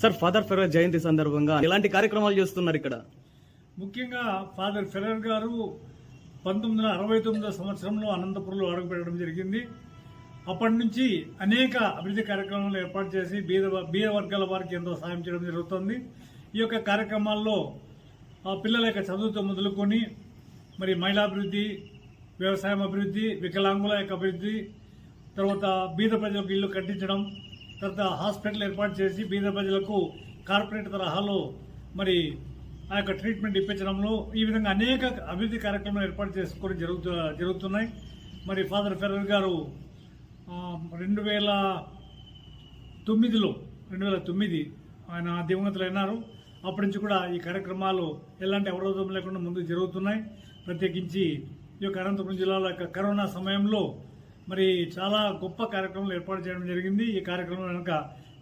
Sir father Ferrer జయంతి సందర్భంగా ఎలాంటి కార్యక్రమాలు చేస్తున్నారు ఇక్కడ? ముఖ్యంగా ఫాదర్ ఫెరర్ గారు పంతొమ్మిది వందల అరవై తొమ్మిదో సంవత్సరంలో అనంతపురంలో అడుగుపెట్టడం జరిగింది. అప్పటి నుంచి అనేక అభివృద్ధి కార్యక్రమాలు ఏర్పాటు చేసి బీద బీద వర్గాల వారికి ఎంతో సాయం చేయడం జరుగుతుంది. ఈ యొక్క కార్యక్రమాల్లో ఆ పిల్లల యొక్క చదువుతో మొదలుకొని మరి మహిళాభివృద్ధి వ్యవసాయం అభివృద్ధి వికలాంగుల యొక్క అభివృద్ధి తర్వాత బీద ప్రజలకు ఇల్లు కట్టించడం తర్వాత హాస్పిటల్ ఏర్పాటు చేసి బీద ప్రజలకు కార్పొరేట్ తరహాలో మరి ఆ యొక్క ట్రీట్మెంట్ ఇప్పించడంలో ఈ విధంగా అనేక అభివృద్ధి కార్యక్రమాలు ఏర్పాటు చేసుకొని జరుగుతు జరుగుతున్నాయి. మరి ఫాదర్ ఫెరర్ గారు రెండు వేల తొమ్మిదిలో రెండు వేల తొమ్మిది ఆయన దివంగతులు అయినారు. అప్పటి నుంచి కూడా ఈ కార్యక్రమాలు ఎలాంటి అవరోధం లేకుండా ముందుకు జరుగుతున్నాయి. ప్రత్యేకించి ఈ యొక్క అనంతపురం జిల్లాలో యొక్క కరోనా సమయంలో మరి చాలా గొప్ప కార్యక్రమాలు ఏర్పాటు చేయడం జరిగింది. ఈ కార్యక్రమం వెనుక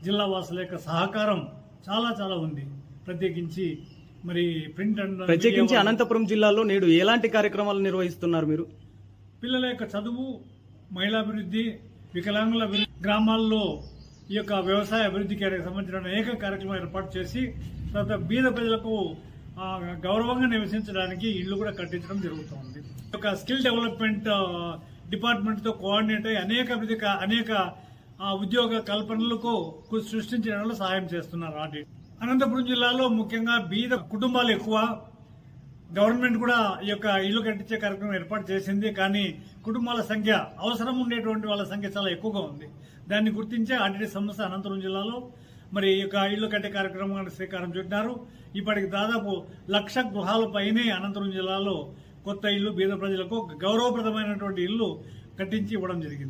జిల్లా వాసుల యొక్క సహకారం చాలా చాలా ఉంది. ప్రత్యేకించి మరి ప్రింట్ అండ్ ప్రత్యేకించి అనంతపురం జిల్లాలో నేడు ఎలాంటి కార్యక్రమాలు నిర్వహిస్తున్నారు మీరు? పిల్లల యొక్క చదువు మహిళాభివృద్ధి వికలాంగుల అభివృద్ధి గ్రామాల్లో ఈ యొక్క వ్యవసాయ అభివృద్ధికి సంబంధించిన అనేక కార్యక్రమాలు ఏర్పాటు చేసి తర్వాత బీద ప్రజలకు గౌరవంగా నివసించడానికి ఇళ్ళు కూడా కట్టించడం జరుగుతుంది. యొక్క స్కిల్ డెవలప్మెంట్ డిపార్ట్మెంట్తో డిపార్ట్మెంట్తో కోఆర్డినేట్ అయ్యి అనేక అనేక ఉద్యోగ కల్పనలకు సృష్టించడంలో సహాయం చేస్తున్నారు ఆడిట్ అనంతపురం జిల్లాలో ముఖ్యంగా బీద కుటుంబాలు ఎక్కువ. గవర్నమెంట్ కూడా ఈ యొక్క ఇల్లు కట్టించే కార్యక్రమం ఏర్పాటు చేసింది. కానీ కుటుంబాల సంఖ్య అవసరం ఉండేటువంటి వాళ్ళ సంఖ్య చాలా ఎక్కువగా ఉంది. దాన్ని గుర్తించే ఆర్టీడీ సంస్థ అనంతపురం జిల్లాలో మరి ఈ యొక్క ఇల్లు కట్టే కార్యక్రమాన్ని శ్రీకారం చుట్టారు. ఇప్పటికి దాదాపు లక్ష గృహాల పైనే అనంతపురం జిల్లాలో కొత్త ఇల్లు బీద ప్రజలకు గౌరవప్రదమైనటువంటి ఇల్లు కట్టించి ఇవ్వడం జరిగింది.